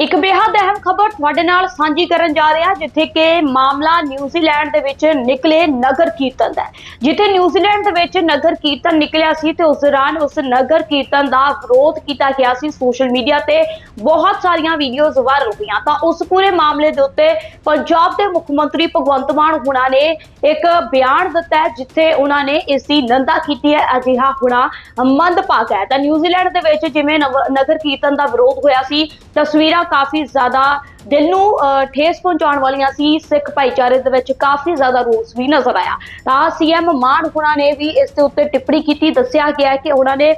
ਇੱਕ ਬੇहद ਅਹਿਮ ਖਬਰ ਤੁਹਾਡੇ ਨਾਲ ਸਾਂਝੀ ਕਰਨ ਜਾ ਰਿਹਾ, ਜਿੱਥੇ ਕਿ ਮਾਮਲਾ ਨਿਊਜ਼ੀਲੈਂਡ ਦੇ ਵਿੱਚ ਨਿਕਲੇ ਨਗਰ ਕੀਰਤਨ ਦਾ ਜਿੱਥੇ ਨਿਊਜ਼ੀਲੈਂਡ ਦੇ ਵਿੱਚ ਨਗਰ ਕੀਰਤਨ ਨਿਕਲਿਆ ਸੀ ਤੇ ਉਸ ਦੌਰਾਨ ਉਸ ਨਗਰ ਕੀਰਤਨ ਦਾ ਵਿਰੋਧ ਕੀਤਾ ਗਿਆ ਸੀ ਸੋਸ਼ਲ ਮੀਡੀਆ ਤੇ। ਬਹੁਤ ਸਾਰੀਆਂ ਵੀਡੀਓਜ਼ ਵਾਇਰਲ ਹੋਈਆਂ। ਤਾਂ ਉਸ ਪੂਰੇ ਮਾਮਲੇ ਦੇ ਉੱਤੇ ਪੰਜਾਬ ਦੇ ਮੁੱਖ ਮੰਤਰੀ ਭਗਵੰਤ ਮਾਨ ਹੁਣਾਂ ਨੇ ਇੱਕ ਬਿਆਨ ਦਿੱਤਾ ਹੈ, ਜਿੱਥੇ ਉਹਨਾਂ ਨੇ ਇਸ ਦੀ ਨਿੰਦਾ ਕੀਤੀ ਹੈ। ਅਜਿਹਾ ਹੋਣਾ ਮੰਦਭਾਗਾ ਹੈ। ਤਾਂ ਨਿਊਜ਼ੀਲੈਂਡ ਦੇ ਵਿੱਚ ਜਿਵੇਂ ਨਵ- ਨਗਰ ਕੀਰਤਨ ਦਾ ਵਿਰੋਧ ਹੋਇਆ ਸੀ, ਤਸਵੀਰਾਂ ਕਾਫੀ ਜ਼ਿਆਦਾ ਦਿਲ ਨੂੰ ਠੇਸ ਪਹੁੰਚਾਉਣ ਵਾਲੀਆਂ ਸੀ, ਸਿੱਖ ਭਾਈਚਾਰੇ ਦੇ ਵਿੱਚ ਕਾਫੀ ਜ਼ਿਆਦਾ ਰੋਸ ਵੀ ਨਜ਼ਰ ਆਇਆ। ਤਾਂ ਸੀਐਮ ਮਾਨ ਹੁਣਾਂ ਨੇ ਵੀ ਇਸ ਦੇ ਉੱਤੇ ਟਿੱਪਣੀ ਕੀਤੀ, ਦੱਸਿਆ ਗਿਆ ਕਿ ਉਹਨਾਂ ਨੇ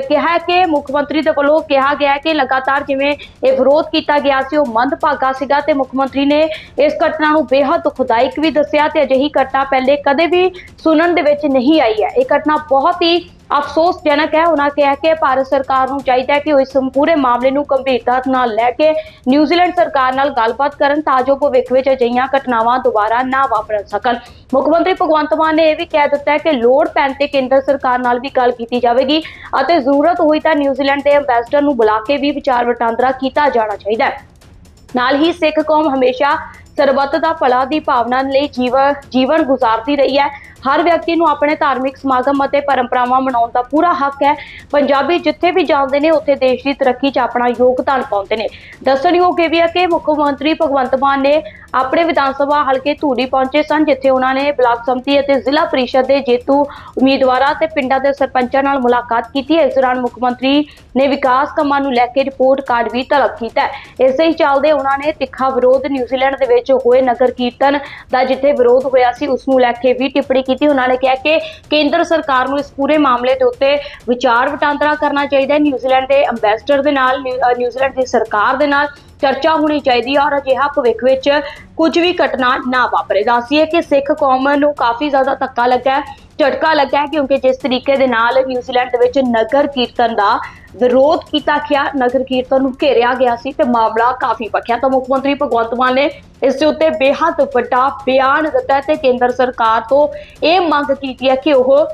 ਕਿਹਾ ਕਿ ਮੁੱਖ ਮੰਤਰੀ ਦੇ ਵੱਲੋਂ ਕਿਹਾ ਗਿਆ ਕਿ ਲਗਾਤਾਰ ਜਿਵੇਂ ਇਹ ਵਿਰੋਧ ਕੀਤਾ ਗਿਆ ਸੀ, ਉਹ ਮੰਦਭਾਗਾ ਸੀਗਾ ਤੇ ਮੁੱਖ ਮੰਤਰੀ ਨੇ ਇਸ ਘਟਨਾ ਨੂੰ ਬੇहद ਦੁਖਦਾਇਕ ਵੀ ਦੱਸਿਆ ਤੇ ਅਜਿਹੀ ਘਟਨਾ ਪਹਿਲੇ ਕਦੇ ਵੀ ਸੁਣਨ ਦੇ ਵਿੱਚ ਨਹੀਂ ਆਈ ਹੈ। ਇਹ ਘਟਨਾ ਬਹੁਤ ਹੀ ਅਫਸੋਸਜਨਕ ਹੈ। ਉਹਨਾਂ ਕਿਹਾ ਕਿ ਭਾਰਤ ਸਰਕਾਰ ਨੂੰ ਚਾਹੀਦਾ ਹੈ ਕਿ ਉਹ ਇਸ ਪੂਰੇ ਮਾਮਲੇ ਨੂੰ ਗੰਭੀਰਤਾ ਨਾਲ ਲੈ ਕੇ ਨਿਊਜ਼ੀਲੈਂਡ ਸਰਕਾਰ ਨਾਲ ਗੱਲਬਾਤ ਕਰਨ ਤਾਂ ਜੋ ਭਵਿੱਖ ਵਿੱਚ ਅਜਿਹੀਆਂ ਘਟਨਾਵਾਂ ਦੁਬਾਰਾ ਨਾ ਵਾਪਰ ਸਕਣ। ਮੁੱਖ ਮੰਤਰੀ ਭਗਵੰਤ ਮਾਨ ਨੇ ਇਹ ਵੀ ਕਹਿ ਦਿੱਤਾ ਹੈ ਕਿ ਲੋੜ ਪੈਣ ਤੇ ਕੇਂਦਰ ਸਰਕਾਰ ਨਾਲ ਵੀ ਗੱਲ ਕੀਤੀ ਜਾਵੇਗੀ ਅਤੇ ਜ਼ਰੂਰਤ ਹੋਈ ਤਾਂ ਨਿਊਜ਼ੀਲੈਂਡ ਦੇ ਐਮਬੈਸਡਰ ਨੂੰ ਬੁਲਾ ਕੇ ਵੀ ਵਿਚਾਰ ਵਟਾਂਦਰਾ ਕੀਤਾ ਜਾਣਾ ਚਾਹੀਦਾ ਹੈ। ਨਾਲ ਹੀ ਸਿੱਖ ਕੌਮ ਹਮੇਸ਼ਾ ਸਰਬੱਤ ਦਾ ਭਲਾ ਦੀ ਭਾਵਨਾ ਲਈ ਜੀਵਨ ਜੀਵਨ ਗੁਜ਼ਾਰਦੀ ਰਹੀ ਹੈ। ਹਰ ਵਿਅਕਤੀ ਨੂੰ ਆਪਣੇ ਧਾਰਮਿਕ ਸਮਾਗਮ ਅਤੇ ਪਰੰਪਰਾਵਾਂ ਮਨਾਉਣ ਦਾ ਪੂਰਾ ਹੱਕ ਹੈ। ਪੰਜਾਬੀ ਜਿੱਥੇ ਵੀ ਜਾਂਦੇ ਨੇ, ਉੱਥੇ ਦੇਸ਼ ਦੀ ਤਰੱਕੀ 'ਚ ਆਪਣਾ ਯੋਗਦਾਨ ਪਾਉਂਦੇ ਨੇ। ਦੱਸਣਯੋਗ ਇਹ ਵੀ ਹੈ ਕਿ ਮੁੱਖ ਮੰਤਰੀ ਭਗਵੰਤ ਮਾਨ ਨੇ ਆਪਣੇ ਵਿਧਾਨ ਸਭਾ ਹਲਕੇ ਧੂਰੀ ਪਹੁੰਚੇ ਸਨ, ਜਿੱਥੇ ਉਹਨਾਂ ਨੇ ਬਲਾਕ ਸੰਮਤੀ ਅਤੇ ਜ਼ਿਲ੍ਹਾ ਪ੍ਰੀਸ਼ਦ ਦੇ ਜੇਤੂ ਉਮੀਦਵਾਰਾਂ ਤੇ ਪਿੰਡਾਂ ਦੇ ਸਰਪੰਚਾਂ ਨਾਲ ਮੁਲਾਕਾਤ ਕੀਤੀ। ਹੈ ਇਸ ਦੌਰਾਨ ਮੁੱਖ ਮੰਤਰੀ ਨੇ ਵਿਕਾਸ ਕੰਮਾਂ ਨੂੰ ਲੈ ਕੇ ਰਿਪੋਰਟ ਕਾਰਡ ਵੀ ਤਲਬ ਕੀਤਾ। ਇਸੇ ਹੀ ਚੱਲਦੇ ਉਹਨਾਂ ਨੇ ਤਿੱਖਾ ਵਿਰੋਧ ਨਿਊਜ਼ੀਲੈਂਡ ਦੇ ਵਿੱਚ ਹੋਏ ਨਗਰ ਕੀਰਤਨ ਦਾ ਜਿੱਥੇ ਵਿਰੋਧ ਹੋਇਆ ਸੀ, ਉਸ ਨੂੰ ਲੈ ਕੇ ਵੀ ਟਿੱਪਣੀ ਕੀਤੀ ਉਹਨਾਂ ਨੇ ਕਿਹਾ ਕਿ ਕੇਂਦਰ ਸਰਕਾਰ ਨੂੰ ਇਸ ਪੂਰੇ ਮਾਮਲੇ ਦੇ ਉੱਤੇ ਵਿਚਾਰ ਵਟਾਂਦਰਾ ਕਰਨਾ ਚਾਹੀਦਾ ਹੈ। ਨਿਊਜ਼ੀਲੈਂਡ ਦੇ ਅੰਬੈਸਡਰ ਦੇ ਨਾਲ, ਨਿਊ- ਨਿਊਜ਼ੀਲੈਂਡ ਦੀ ਸਰਕਾਰ ਦੇ ਨਾਲ ਚਰਚਾ ਹੋਣੀ ਚਾਹੀਦੀ ਹੈ ਔਰ ਅਜਿਹਾ ਭਵਿੱਖ ਵਿੱਚ ਕੁਝ ਵੀ ਘਟਨਾ ਨਾ ਵਾਪਰੇ। ਦੱਸੀਏ ਕਿ ਸਿੱਖ ਕੌਮ ਨੂੰ ਕਾਫੀ ਜ਼ਿਆਦਾ ਧੱਕਾ ਲੱਗਾ ਹੈ। ਝਟਕਾ ਲੱਗਾ ਹੈ ਕਿਉਂਕਿ ਜਿਸ ਤਰੀਕੇ ਦੇ ਨਾਲ ਨਿਊਜ਼ੀਲੈਂਡ ਦੇ ਵਿੱਚ ਨਗਰ ਕੀਰਤਨ ਦਾ ਵਿਰੋਧ ਕੀਤਾ ਗਿਆ, ਨਗਰ ਕੀਰਤਨ ਨੂੰ ਘੇਰਿਆ ਗਿਆ ਸੀ ਤੇ ਮਾਮਲਾ ਕਾਫੀ ਪੱਖਿਆ ਤਾਂ ਮੁੱਖ ਮੰਤਰੀ ਭਗਵੰਤ ਮਾਨ ਨੇ ਇਸ ਦੇ ਉੱਤੇ ਬੇਹੱਦ ਵੱਡਾ ਬਿਆਨ ਦਿੱਤਾ ਤੇ ਕੇਂਦਰ ਸਰਕਾਰ ਤੋਂ ਇਹ ਮੰਗ ਕੀਤੀ ਹੈ ਕਿ ਉਹ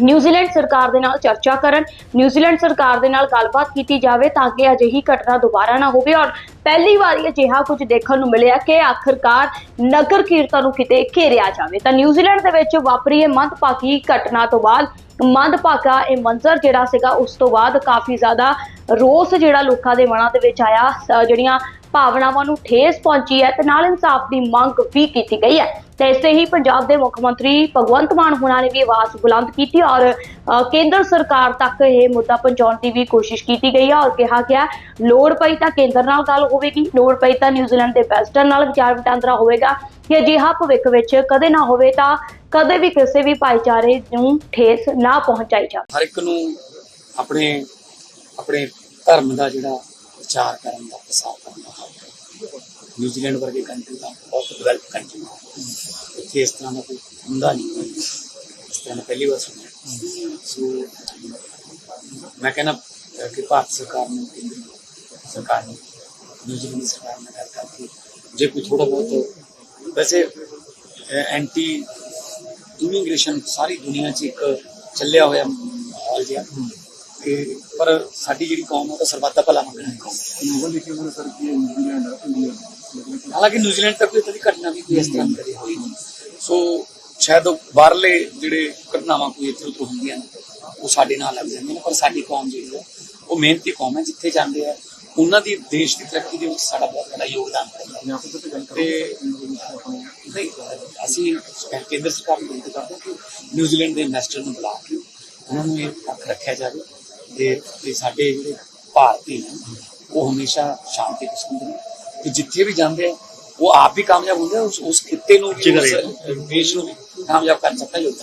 ਨਿਊਜ਼ੀਲੈਂਡ ਸਰਕਾਰ ਦੇ ਨਾਲ ਚਰਚਾ ਕਰਨ ਨਿਊਜ਼ੀਲੈਂਡ ਸਰਕਾਰ ਦੇ ਨਾਲ ਗੱਲਬਾਤ ਕੀਤੀ ਜਾਵੇ ਤਾਂ ਕਿ ਅਜਿਹੀ ਘਟਨਾ ਦੁਬਾਰਾ ਨਾ ਹੋਵੇ ਔਰ ਪਹਿਲੀ ਵਾਰੀ ਅਜਿਹਾ ਕੁਝ ਦੇਖਣ ਨੂੰ ਮਿਲਿਆ ਕਿ ਆਖਰਕਾਰ ਨਗਰ ਕੀਰਤਨ ਨੂੰ ਕਿਤੇ ਘੇਰਿਆ ਜਾਵੇ। ਤਾਂ ਨਿਊਜ਼ੀਲੈਂਡ ਦੇ ਵਿੱਚ ਵਾਪਰੀ ਇਹ ਮੰਦਭਾਗੀ ਘਟਨਾ ਤੋਂ ਬਾਅਦ, ਮੰਦਭਾਗਾ ਇਹ ਮੰਜ਼ਰ ਜਿਹੜਾ ਸੀਗਾ ਉਸ ਤੋਂ ਬਾਅਦ ਕਾਫੀ ਜ਼ਿਆਦਾ ਰੋਸ ਜਿਹੜਾ ਲੋਕਾਂ ਦੇ ਮਨਾਂ ਦੇ ਵਿੱਚ ਆਇਆ ਜਿਹੜੀਆਂ ਭਾਵਨਾਵਾਂ ਨੂੰ ਠੇਸ ਪਹੁੰਚੀ ਹੈ ਤੇ ਨਾਲ ਇਨਸਾਫ ਦੀ ਮੰਗ ਵੀ ਕੀਤੀ ਗਈ ਹੈ। ਤੇ ਇਸੇ ਹੀ ਪੰਜਾਬ ਦੇ ਮੁੱਖ ਮੰਤਰੀ ਭਗਵੰਤ ਮਾਨ ਹੁਣਾਂ ਨੇ ਵੀ ਆਵਾਜ਼ ਬੁਲੰਦ ਕੀਤੀ ਔਰ ਕੇਂਦਰ ਸਰਕਾਰ ਤੱਕ ਇਹ ਮੁੱਦਾ ਪਹੁੰਚਾਉਣ ਦੀ ਵੀ ਕੋਸ਼ਿਸ਼ ਕੀਤੀ ਗਈ ਹੈ ਔਰ ਕਿਹਾ ਗਿਆ ਲੋੜ ਪਈ ਤਾਂ ਕੇਂਦਰ ਨਾਲ ਗੱਲ ਹੋਵੇਗੀ, ਲੋੜ ਪਈ ਤਾਂ ਨਿਊਜ਼ੀਲੈਂਡ ਦੇ ਬੈਸਟਰ ਨਾਲ ਵਿਚਾਰ ਵਟਾਂਦਰਾ ਹੋਵੇਗਾ। ਕਿ ਅਜਿਹਾ ਭਵਿੱਖ ਵਿੱਚ ਕਦੇ ਨਾ ਹੋਵੇ ਤਾਂ ਕਦੇ ਵੀ ਕਿਸੇ ਵੀ ਭਾਈਚਾਰੇ ਨੂੰ ਠੇਸ ਨਾ ਪਹੁੰਚਾਈ ਜਾਵੇ। ਹਰ ਇੱਕ ਨੂੰ ਆਪਣੇ ਆਪਣੇ ਧਰਮ ਦਾ ਜਿਹੜਾ ਵਿਚਾਰ ਕਰਨ ਦਾ ਪ੍ਰਸਾਰ ਕਰਨ ਦਾ ਹੱਕ ਹੈ ਨਿਊਜ਼ੀਲੈਂਡ ਵਰਗੇ ਕੰਟਰੀ ਦਾ ਬਹੁਤ ਡਿਵੈਲਪ ਕੰਟਰੀ ਹੈ ਇੱਥੇ ਇਸ ਤਰ੍ਹਾਂ ਦਾ ਕੋਈ ਹੁੰਦਾ ਨਹੀਂ। ਇਸ ਤਰ੍ਹਾਂ ਦਾ ਪਹਿਲੀ ਵਾਰ ਸੁਣਿਆ। ਸੋ ਮੈਂ ਕਹਿੰਦਾ ਕਿ ਭਾਰਤ ਸਰਕਾਰ ਨੂੰ ਕੇਂਦਰ ਸਰਕਾਰ ਨੂੰ ਨਿਊਜ਼ੀਲੈਂਡ ਸਰਕਾਰ ਨਾਲ ਗੱਲ ਕਰਕੇ ਜੇ ਕੋਈ ਥੋੜਾ ਬਹੁਤ ਵੈਸੇ ਐਂਟੀ ਇਮੀਗ੍ਰੇਸ਼ਨ ਸਾਰੀ ਦੁਨੀਆ 'ਚ ਇੱਕ ਚੱਲਿਆ ਹੋਇਆ ਮਾਹੌਲ ਜਿਹਾ ਤੇ ਪਰ ਸਾਡੀ ਜਿਹੜੀ ਕੌਮ ਹੈ ਉਹ ਤਾਂ ਸਰਬੱਤ ਦਾ ਭਲਾ ਮੰਗਣਾ ਹੈ ਹਾਲਾਂਕਿ ਨਿਊਜ਼ੀਲੈਂਡ ਤੱਕ ਕੋਈ ਇਦਾਂ ਦੀ ਘਟਨਾ ਵੀ ਕੋਈ ਇਸ ਤਰ੍ਹਾਂ ਕਦੇ ਹੋਈ ਨਹੀਂ। ਸੋ ਸ਼ਾਇਦ ਉਹ ਬਾਹਰਲੇ ਜਿਹੜੇ ਘਟਨਾਵਾਂ ਕੋਈ ਇੱਥੇ ਉੱਥੇ ਹੁੰਦੀਆਂ ਨੇ, ਉਹ ਸਾਡੇ ਨਾਲ ਲੱਗ ਜਾਂਦੀਆਂ ਨੇ, ਪਰ ਸਾਡੀ ਕੌਮ ਜਿਹੜੀ ਹੈ ਉਹ ਮਿਹਨਤੀ ਕੌਮ ਹੈ, ਜਿੱਥੇ ਜਾਂਦੇ ਆ, ਉਹਨਾਂ ਦੀ ਦੇਸ਼ ਦੀ ਤਰੱਕੀ ਦੇ ਵਿੱਚ ਸਾਡਾ ਬਹੁਤ ਵੱਡਾ ਯੋਗਦਾਨ ਹੈ। ਤੇ ਨਹੀਂ, ਅਸੀਂ ਕੇਂਦਰ ਸਰਕਾਰ ਨੂੰ ਬੇਨਤੀ ਕਰਦੇ ਹਾਂ ਕਿ ਨਿਊਜ਼ੀਲੈਂਡ ਦੇ ਇਨਵੈਸਟਰ ਨੂੰ ਬੁਲਾ ਕੇ ਉਹਨਾਂ ਨੂੰ ਇਹ ਪੱਖ ਰੱਖਿਆ ਜਾਵੇ ਤੇ ਤੇ ਸਾਡੇ ਜਿਹੜੇ ਭਾਰਤੀ ਉਹ ਹਮੇਸ਼ਾ ਸ਼ਾਂਤੀ ਪਸੰਦ ਨੇ। ਤੇ ਜਿੱਥੇ ਵੀ ਜਾਂਦੇ ਆ ਉਹ ਆਪ ਵੀ ਕਾਮਯਾਬ ਹੁੰਦੇ ਉਸ ਉਸ ਖਿੱਤੇ ਨੂੰ ਵੀ ਦੇਸ਼ ਨੂੰ ਵੀ ਕਾਮਯਾਬ ਕਰ ਸਕਦਾ ਯੋਗਦਾਨ